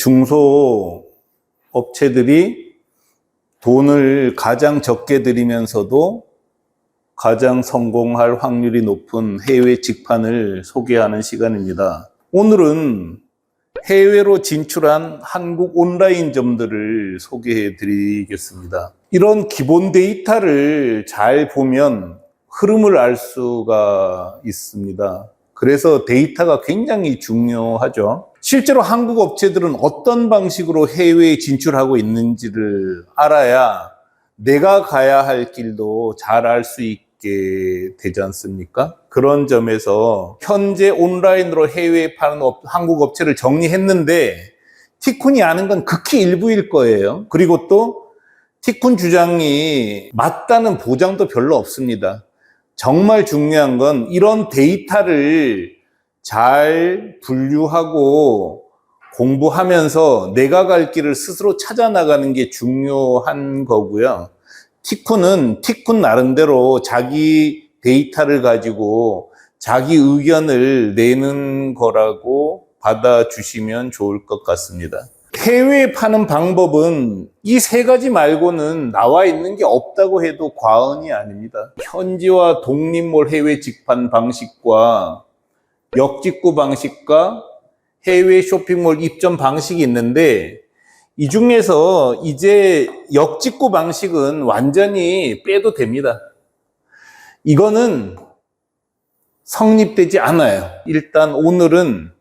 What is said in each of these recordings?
중소 업체들이 돈을 가장 적게 들이면서도 가장 성공할 확률이 높은 해외 직판을 소개하는 시간입니다. 오늘은 해외로 진출한 한국 온라인점들을 소개해 드리겠습니다. 이런 기본 데이터를 잘 보면 흐름을 알 수가 있습니다. 그래서 데이터가 굉장히 중요하죠. 실제로 한국 업체들은 어떤 방식으로 해외에 진출하고 있는지를 알아야 내가 가야 할 길도 잘 알 수 있게 되지 않습니까? 그런 점에서 현재 온라인으로 해외에 파는 업- 한국 업체를 정리했는데 티쿤이 아는 건 극히 일부일 거예요. 그리고 또 티쿤 주장이 맞다는 보장도 별로 없습니다. 정말 중요한 건 이런 데이터를 잘 분류하고 공부하면서 내가 갈 길을 스스로 찾아 나가는 게 중요한 거고요. 티쿤은 티쿤 나름대로 자기 데이터를 가지고 자기 의견을 내는 거라고 받아주시면 좋을 것 같습니다. 해외에 파는 방법은 이 세 가지 말고는 나와 있는 게 없다고 해도 과언이 아닙니다. 현지와 독립몰 해외 직판 방식과 역직구 방식과 해외 쇼핑몰 입점 방식이 있는데 이 중에서 이제 역직구 방식은 완전히 빼도 됩니다. 이거는 성립되지 않아요. 일단 오늘은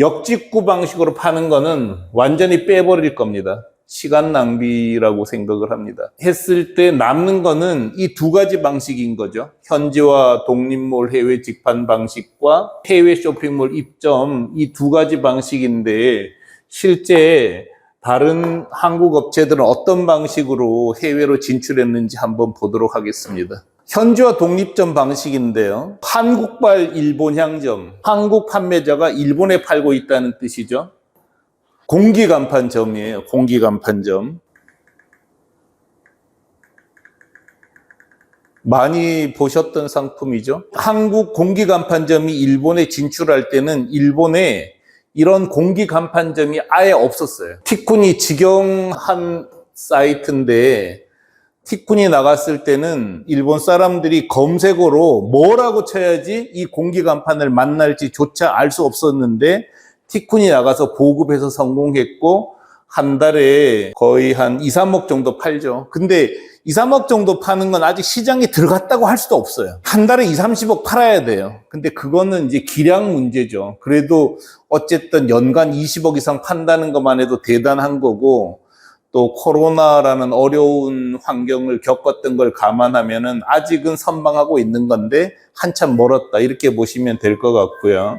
역직구 방식으로 파는 거는 완전히 빼버릴 겁니다. 시간 낭비라고 생각을 합니다. 했을 때 남는 거는 이 두 가지 방식인 거죠. 현지와 독립몰 해외 직판 방식과 해외 쇼핑몰 입점 이 두 가지 방식인데 실제 다른 한국 업체들은 어떤 방식으로 해외로 진출했는지 한번 보도록 하겠습니다. 현지와 독립점 방식인데요. 한국발 일본 향점, 한국 판매자가 일본에 팔고 있다는 뜻이죠. 공기 간판점이에요. 공기 간판점. 많이 보셨던 상품이죠. 한국 공기 간판점이 일본에 진출할 때는 일본에 이런 공기 간판점이 아예 없었어요. 티쿤이 직영한 사이트인데 티쿤이 나갔을 때는 일본 사람들이 검색어로 뭐라고 쳐야지 이 공기 간판을 만날지 조차 알 수 없었는데 티쿤이 나가서 보급해서 성공했고 한 달에 거의 한 2, 3억 정도 팔죠. 근데 2, 3억 정도 파는 건 아직 시장에 들어갔다고 할 수도 없어요. 한 달에 2, 30억 팔아야 돼요. 근데 그거는 이제 기량 문제죠. 그래도 어쨌든 연간 20억 이상 판다는 것만 해도 대단한 거고 또 코로나라는 어려운 환경을 겪었던 걸 감안하면은 아직은 선방하고 있는 건데 한참 멀었다 이렇게 보시면 될 것 같고요.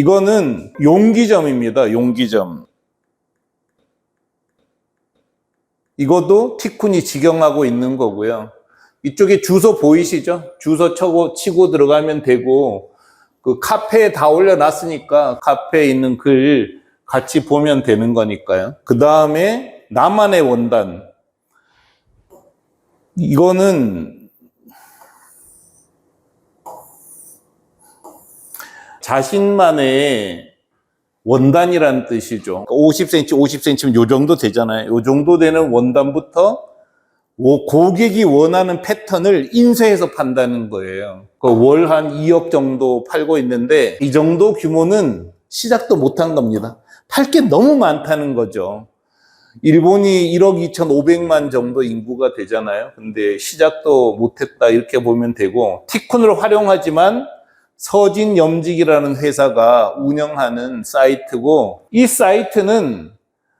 이거는 용기점입니다. 용기점. 이것도 티쿤이 직영하고 있는 거고요. 이쪽에 주소 보이시죠? 주소 쳐고 치고 들어가면 되고 그 카페에 다 올려놨으니까 카페에 있는 글 같이 보면 되는 거니까요. 그 다음에 나만의 원단. 이거는 자신만의 원단이란 뜻이죠. 50cm, 50cm 요 정도 되잖아요. 요 정도 되는 원단부터 오- 고객이 원하는 패턴을 인쇄해서 판다는 거예요. 그월한 2억 정도 팔고 있는데 이 정도 규모는 시작도 못한 겁니다. 팔 게 너무 많다는 거죠. 일본이 1억 2,500만 정도 인구가 되잖아요. 근데 시작도 못했다 이렇게 보면 되고 티쿤을 활용하지만 서진 염직이라는 회사가 운영하는 사이트고 이 사이트는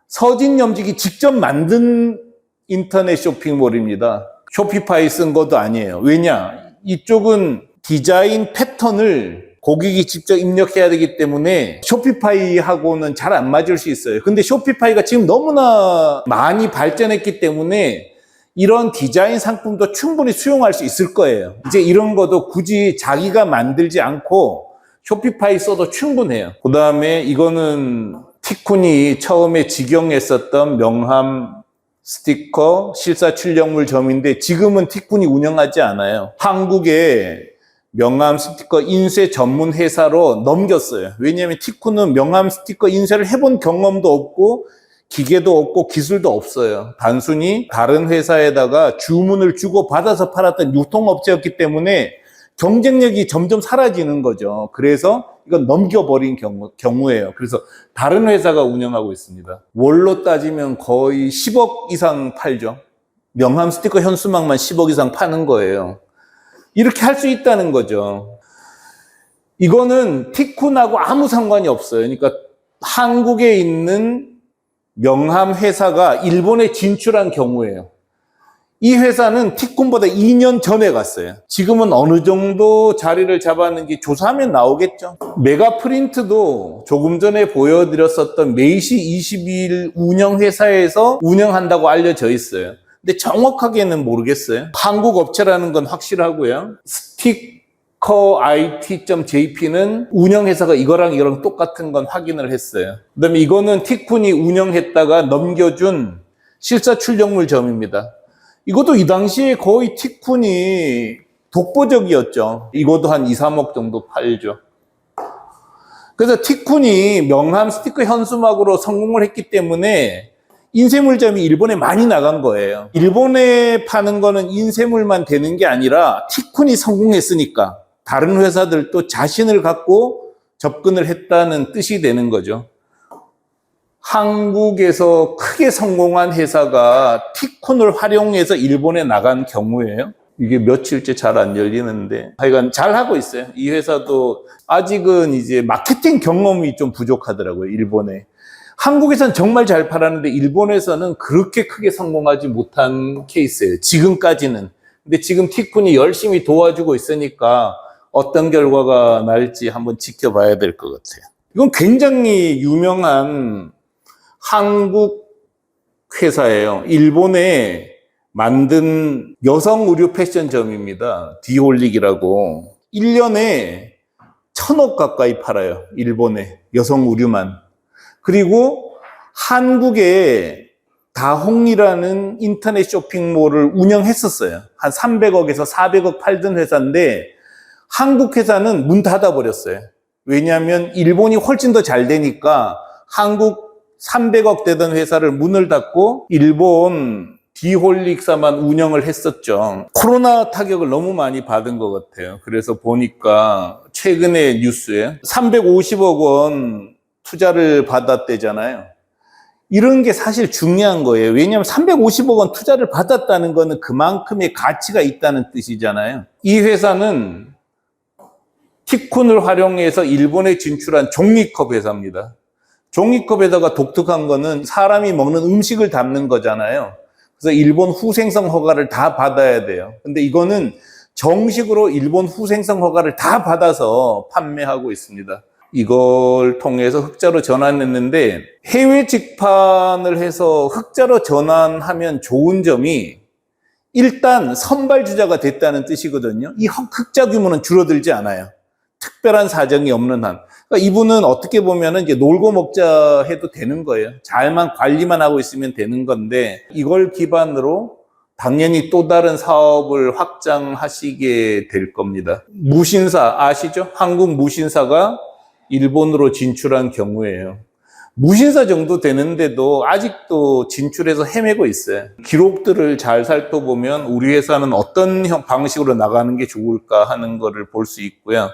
서진 염직이 직접 만든 인터넷 쇼핑몰입니다. 쇼피파이 쓴 것도 아니에요. 왜냐? 이쪽은 디자인 패턴을 고객이 직접 입력해야 되기 때문에 쇼피파이하고는 잘 안 맞을 수 있어요. 근데 쇼피파이가 지금 너무나 많이 발전했기 때문에 이런 디자인 상품도 충분히 수용할 수 있을 거예요. 이제 이런 것도 굳이 자기가 만들지 않고 쇼피파이 써도 충분해요. 그 다음에 이거는 티쿤이 처음에 직영했었던 명함 스티커 실사 출력물 점인데 지금은 티쿤이 운영하지 않아요. 한국에 명함 스티커 인쇄 전문 회사로 넘겼어요. 왜냐하면 티쿠는 명함 스티커 인쇄를 해본 경험도 없고 기계도 없고 기술도 없어요. 단순히 다른 회사에다가 주문을 주고 받아서 팔았던 유통업체였기 때문에 경쟁력이 점점 사라지는 거죠. 그래서 이건 넘겨버린 경우, 경우예요. 그래서 다른 회사가 운영하고 있습니다. 월로 따지면 거의 10억 이상 팔죠. 명함 스티커 현수막만 10억 이상 파는 거예요. 이렇게 할 수 있다는 거죠. 이거는 티쿤하고 아무 상관이 없어요. 그러니까 한국에 있는 명함 회사가 일본에 진출한 경우예요. 이 회사는 티쿤보다 2년 전에 갔어요. 지금은 어느 정도 자리를 잡았는지 조사하면 나오겠죠. 메가 프린트도 조금 전에 보여드렸었던 메이시 22일 운영 회사에서 운영한다고 알려져 있어요. 근데 정확하게는 모르겠어요. 한국 업체라는 건 확실하고요. 스티 커 IT.jp는 운영회사가 이거랑 이거랑 똑같은 건 확인을 했어요. 그 다음에 이거는 티쿤이 운영했다가 넘겨준 실사 출력물 점입니다. 이것도 이 당시에 거의 티쿤이 독보적이었죠. 이것도 한 2, 3억 정도 팔죠. 그래서 티쿤이 명함 스티커 현수막으로 성공을 했기 때문에 인쇄물점이 일본에 많이 나간 거예요. 일본에 파는 거는 인쇄물만 되는 게 아니라 티쿤이 성공했으니까 다른 회사들도 자신을 갖고 접근을 했다는 뜻이 되는 거죠. 한국에서 크게 성공한 회사가 티콘을 활용해서 일본에 나간 경우에요. 이게 며칠째 잘 안 열리는데 하여간 잘 하고 있어요. 이 회사도 아직은 이제 마케팅 경험이 좀 부족하더라고요. 일본에. 한국에서는 정말 잘 팔았는데 일본에서는 그렇게 크게 성공하지 못한 케이스예요. 지금까지는. 근데 지금 티쿤이 열심히 도와주고 있으니까 어떤 결과가 날지 한번 지켜봐야 될 것 같아요. 이건 굉장히 유명한 한국 회사예요. 일본에 만든 여성 의류 패션점입니다. 디홀릭이라고. 1년에 천억 가까이 팔아요. 일본에. 여성 의류만. 그리고 한국에 다홍이라는 인터넷 쇼핑몰을 운영했었어요. 한 300억에서 400억 팔던 회사인데 한국 회사는 문 닫아 버렸어요. 왜냐하면 일본이 훨씬 더 잘 되니까 한국 300억 되던 회사를 문을 닫고 일본 디홀릭사만 운영을 했었죠. 코로나 타격을 너무 많이 받은 것 같아요. 그래서 보니까 최근에 뉴스에 350억 원 투자를 받았대잖아요. 이런 게 사실 중요한 거예요. 왜냐하면 350억 원 투자를 받았다는 거는 그만큼의 가치가 있다는 뜻이잖아요. 이 회사는 티쿤을 활용해서 일본에 진출한 종이컵 회사입니다. 종이컵에다가 독특한 거는 사람이 먹는 음식을 담는 거잖아요. 그래서 일본 후생성 허가를 다 받아야 돼요. 근데 이거는 정식으로 일본 후생성 허가를 다 받아서 판매하고 있습니다. 이걸 통해서 흑자로 전환했는데 해외 직판을 해서 흑자로 전환하면 좋은 점이 일단 선발 주자가 됐다는 뜻이거든요. 이 흑자 규모는 줄어들지 않아요. 특별한 사정이 없는 한. 그러니까 이분은 어떻게 보면은 이제 놀고 먹자 해도 되는 거예요. 잘만 관리만 하고 있으면 되는 건데 이걸 기반으로 당연히 또 다른 사업을 확장하시게 될 겁니다. 무신사 아시죠? 한국 무신사가 일본으로 진출한 경우에요. 무신사 정도 되는데도 아직도 진출해서 헤매고 있어요. 기록들을 잘 살펴보면 우리 회사는 어떤 형- 방식으로 나가는 게 좋을까 하는 거를 볼 수 있고요.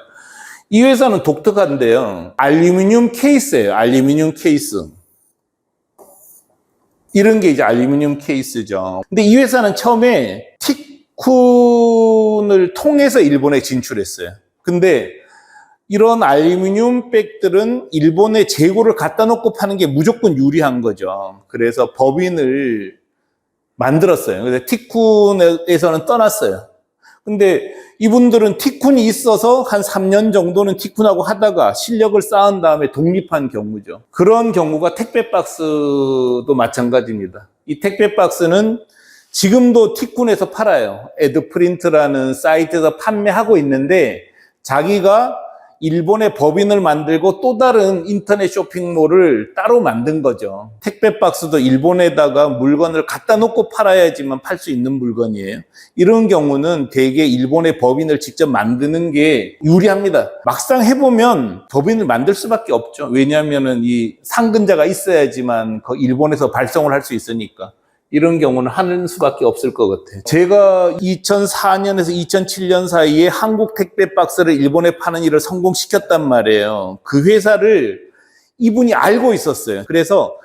이 회사는 독특한데요. 알루미늄 케이스예요. 알루미늄 케이스. 이런 게 이제 알루미늄 케이스죠. 근데 이 회사는 처음에 티쿤을 통해서 일본에 진출했어요. 근데 이런 알루미늄 백들은 일본에 재고를 갖다 놓고 파는 게 무조건 유리한 거죠. 그래서 법인을 만들었어요. 그래서 티쿤에서는 떠났어요. 근데 이분들은 티쿤이 있어서 한 3년 정도는 티쿤하고 하다가 실력을 쌓은 다음에 독립한 경우죠. 그런 경우가 택배 박스도 마찬가지입니다. 이 택배 박스는 지금도 티쿤에서 팔아요. 에드프린트라는 사이트에서 판매하고 있는데 자기가 일본의 법인을 만들고 또 다른 인터넷 쇼핑몰을 따로 만든 거죠. 택배 박스도 일본에다가 물건을 갖다 놓고 팔아야지만 팔 수 있는 물건이에요. 이런 경우는 대개 일본의 법인을 직접 만드는 게 유리합니다. 막상 해보면 법인을 만들 수밖에 없죠. 왜냐하면은 이 상근자가 있어야지만 그 일본에서 발송을 할 수 있으니까. 이런 경우는 하는 수밖에 없을 것 같아요. 제가 2004년에서 2007년 사이에 한국 택배 박스를 일본에 파는 일을 성공시켰단 말이에요. 그 회사를 이분이 알고 있었어요. 그래서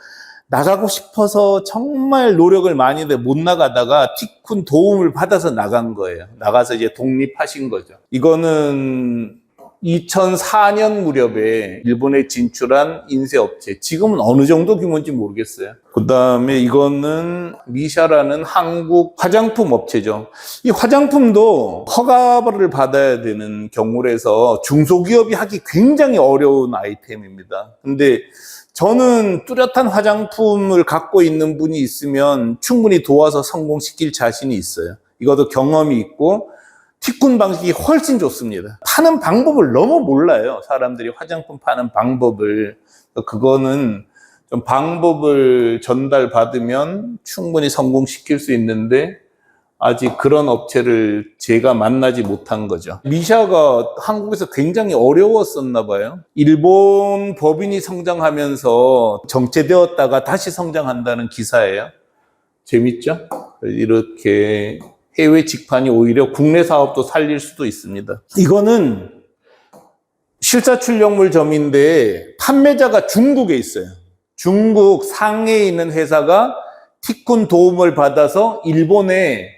나가고 싶어서 정말 노력을 많이 했는데 못 나가다가 티쿤 도움을 받아서 나간 거예요. 나가서 이제 독립하신 거죠. 이거는 2004년 무렵에 일본에 진출한 인쇄업체. 지금은 어느 정도 규모인지 모르겠어요. 그 다음에 이거는 미샤라는 한국 화장품 업체죠. 이 화장품도 허가를 받아야 되는 경우라서 중소기업이 하기 굉장히 어려운 아이템입니다. 근데 저는 뚜렷한 화장품을 갖고 있는 분이 있으면 충분히 도와서 성공시킬 자신이 있어요. 이것도 경험이 있고 티쿤 방식이 훨씬 좋습니다. 파는 방법을 너무 몰라요. 사람들이 화장품 파는 방법을. 그거는 좀 방법을 전달받으면 충분히 성공시킬 수 있는데 아직 그런 업체를 제가 만나지 못한 거죠. 미샤가 한국에서 굉장히 어려웠었나 봐요. 일본 법인이 성장하면서 정체되었다가 다시 성장한다는 기사예요. 재밌죠? 이렇게 해외 직판이 오히려 국내 사업도 살릴 수도 있습니다. 이거는 실사 출력물 점인데 판매자가 중국에 있어요. 중국 상해에 있는 회사가 티쿤 도움을 받아서 일본에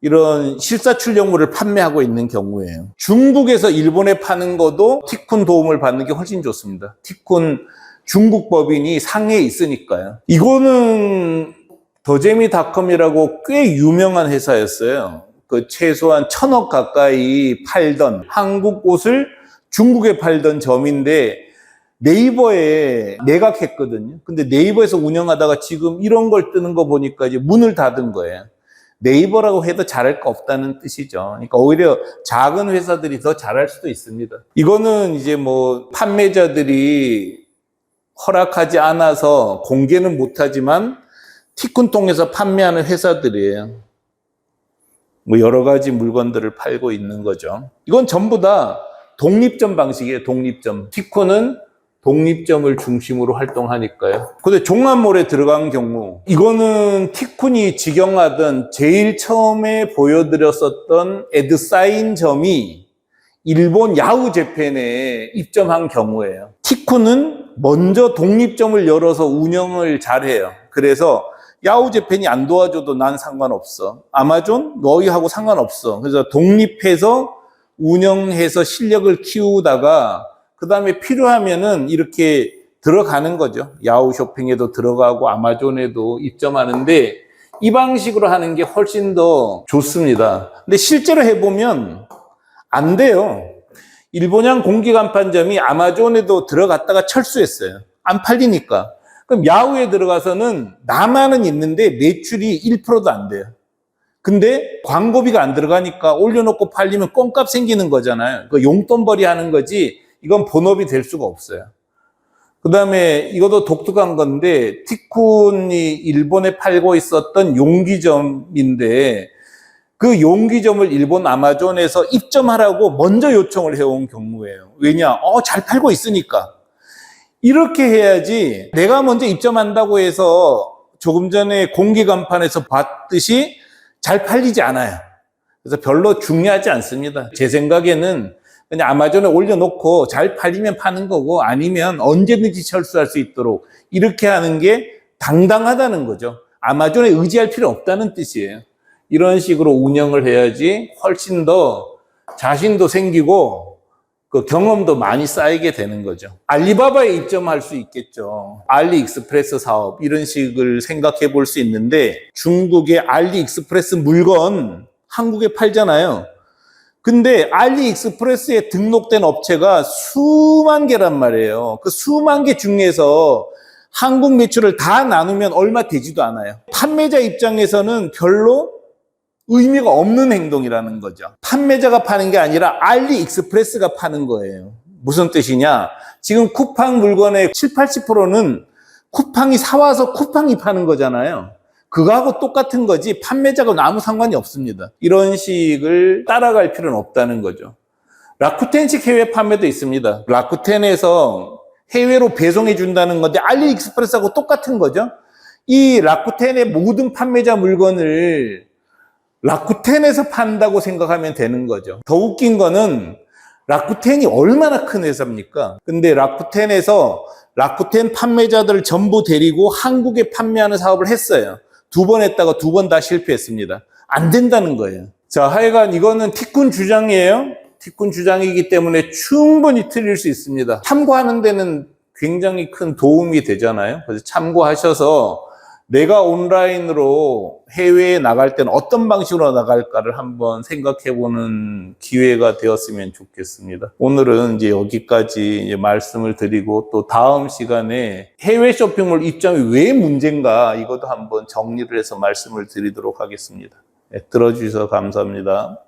이런 실사 출력물을 판매하고 있는 경우에요. 중국에서 일본에 파는 것도 티쿤 도움을 받는 게 훨씬 좋습니다. 티쿤 중국 법인이 상해에 있으니까요. 이거는 더재미닷컴이라고 꽤 유명한 회사였어요. 그 최소한 천억 가까이 팔던 한국 옷을 중국에 팔던 점인데 네이버에 매각했거든요. 근데 네이버에서 운영하다가 지금 이런 걸 뜨는 거 보니까 이제 문을 닫은 거예요. 네이버라고 해도 잘할 거 없다는 뜻이죠. 그러니까 오히려 작은 회사들이 더 잘할 수도 있습니다. 이거는 이제 뭐 판매자들이 허락하지 않아서 공개는 못하지만 티쿤통에서 판매하는 회사들이에요. 뭐 여러 가지 물건들을 팔고 있는 거죠. 이건 전부 다 독립점 방식이에요. 독립점. 티쿤은 독립점을 중심으로 활동하니까요. 근데 종합몰에 들어간 경우 이거는 티쿤이 직영하던 제일 처음에 보여드렸었던 에드사인점이 일본 야후 재팬에 입점한 경우예요. 티쿤은 먼저 독립점을 열어서 운영을 잘해요. 그래서 야후 재팬이 안 도와줘도 난 상관없어. 아마존 너희하고 상관없어. 그래서 독립해서 운영해서 실력을 키우다가 그 다음에 필요하면은 이렇게 들어가는 거죠. 야후 쇼핑에도 들어가고 아마존에도 입점하는데 이 방식으로 하는 게 훨씬 더 좋습니다. 근데 실제로 해보면 안 돼요. 일본양 공기간판점이 아마존에도 들어갔다가 철수했어요. 안 팔리니까. 그럼 야후에 들어가서는 나만은 있는데 매출이 1%도 안 돼요. 근데 광고비가 안 들어가니까 올려놓고 팔리면 껌값 생기는 거잖아요. 그 용돈벌이 하는 거지 이건 본업이 될 수가 없어요. 그 다음에 이것도 독특한 건데 티쿤이 일본에 팔고 있었던 용기점인데 그 용기점을 일본 아마존에서 입점하라고 먼저 요청을 해온 경우예요. 왜냐? 어, 잘 팔고 있으니까. 이렇게 해야지 내가 먼저 입점한다고 해서 조금 전에 공개 간판에서 봤듯이 잘 팔리지 않아요. 그래서 별로 중요하지 않습니다. 제 생각에는 그냥 아마존에 올려놓고 잘 팔리면 파는 거고 아니면 언제든지 철수할 수 있도록 이렇게 하는 게 당당하다는 거죠. 아마존에 의지할 필요 없다는 뜻이에요. 이런 식으로 운영을 해야지 훨씬 더 자신도 생기고 그 경험도 많이 쌓이게 되는 거죠. 알리바바에 입점할 수 있겠죠. 알리익스프레스 사업 이런 식을 생각해 볼 수 있는데 중국의 알리익스프레스 물건 한국에 팔잖아요. 근데 알리익스프레스에 등록된 업체가 수만 개란 말이에요. 그 수만 개 중에서 한국 매출을 다 나누면 얼마 되지도 않아요. 판매자 입장에서는 별로 의미가 없는 행동이라는 거죠. 판매자가 파는 게 아니라 알리익스프레스가 파는 거예요. 무슨 뜻이냐? 지금 쿠팡 물건의 7, 80%는 쿠팡이 사와서 쿠팡이 파는 거잖아요. 그거하고 똑같은 거지 판매자가 아무 상관이 없습니다. 이런 식을 따라갈 필요는 없다는 거죠. 라쿠텐식 해외 판매도 있습니다. 라쿠텐에서 해외로 배송해 준다는 건데 알리익스프레스하고 똑같은 거죠. 이 라쿠텐의 모든 판매자 물건을 라쿠텐에서 판다고 생각하면 되는 거죠. 더 웃긴 거는 라쿠텐이 얼마나 큰 회사입니까? 근데 라쿠텐에서 라쿠텐 판매자들을 전부 데리고 한국에 판매하는 사업을 했어요. 두 번 했다가 두 번 다 실패했습니다. 안 된다는 거예요. 자, 하여간 이거는 티꾼 주장이에요. 티꾼 주장이기 때문에 충분히 틀릴 수 있습니다. 참고하는 데는 굉장히 큰 도움이 되잖아요. 그래서 참고하셔서 내가 온라인으로 해외에 나갈 때는 어떤 방식으로 나갈까를 한번 생각해 보는 기회가 되었으면 좋겠습니다. 오늘은 이제 여기까지 이제 말씀을 드리고 또 다음 시간에 해외 쇼핑몰 입장이 왜 문제인가 이것도 한번 정리를 해서 말씀을 드리도록 하겠습니다. 네, 들어주셔서 감사합니다.